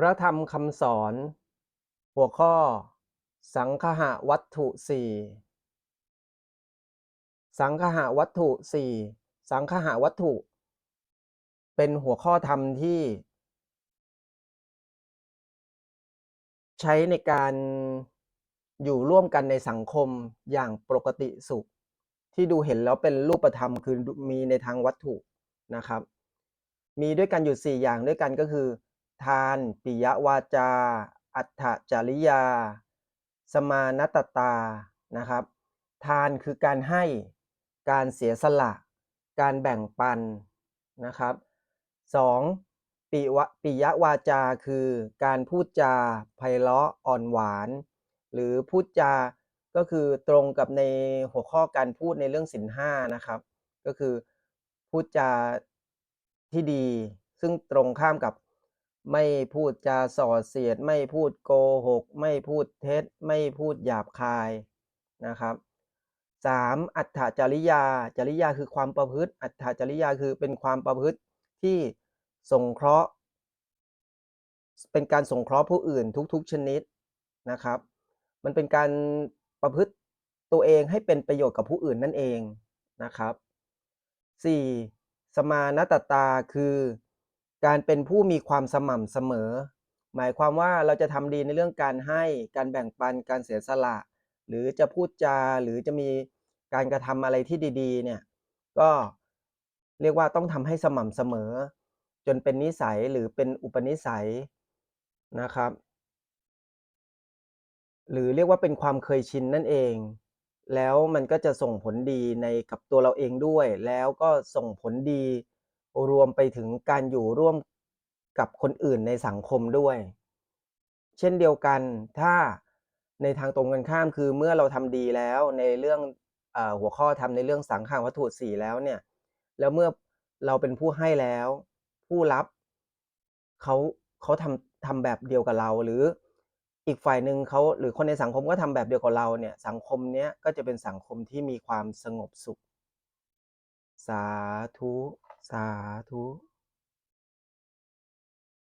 พระธรรมคำสอน หัวข้อ สังคหวัตถุสี่สังคหวัตถุสี่สังคหวัตถุ เป็นหัวข้อธรรมที่ ใช้ในการอยู่ร่วมกันในสังคมอย่างปกติสุข ที่ดูเห็นแล้วเป็นรูปธรรมคือมีในทางวัตถุนะครับ มีด้วยกันอยู่ 4 อย่างด้วยกันก็คือ ทานปิยวาจา อัตถจริยา สมานตตานะครับ ทานคือการให้การเสียสละ การแบ่งปันนะครับ 2. ปิวปิยวาจาคือการพูดจาไพเราะอ่อนหวาน หรือพูดจาก็คือตรงกับในหัวข้อการพูดในเรื่องศีลห้านะครับ ก็คือพูดจาที่ดีซึ่งตรงข้ามกับ ไม่พูดจาส่อเสียด ไม่พูดโกหก ไม่พูดเท็จ ไม่พูดหยาบคายนะครับ 3. อัตถจริยา จริยาคือความประพฤติ อัตถจริยาคือเป็นความประพฤติที่สงเคราะห์ เป็นการสงเคราะห์ผู้อื่นทุกๆชนิดนะครับ มันเป็นการประพฤติตัวเองให้เป็นประโยชน์กับผู้อื่นนั่นเองนะครับ 4. สมานตตาคือ การเป็นผู้มีความสม่ำเสมอ หมายความว่าเราจะทำดีในเรื่องการให้การแบ่งปันการเสียสละ หรือจะพูดจาหรือจะมีการกระทำอะไรที่ดีๆเนี่ยก็เรียกว่าต้องทำให้สม่ำเสมอ จนเป็นนิสัยหรือเป็นอุปนิสัยนะครับ หรือเรียกว่าเป็นความเคยชินนั่นเอง แล้วมันก็จะส่งผลดีในกับตัวเราเองด้วย แล้วก็ส่งผลดี รวมไปถึงการอยู่ร่วมกับคนอื่นในสังคมด้วย เช่นเดียวกันถ้าในทางตรงกันข้ามคือเมื่อเราทำดีแล้วในเรื่องอหัวข้อทำในเรื่องสังขารวัตถุสี่แล้วเนี่ย แล้วเมื่อเราเป็นผู้ให้แล้ว ผู้รับเขาเขาทำทำแบบเดียวกับเรา หรืออีกฝ่ายหนึ่งเขาหรือคนในสังคมก็ทำแบบเดียวกับเราเนี่ยสังคมเนี้ยก็จะเป็นสังคมที่มีความสงบสุข สาธุ สาธุ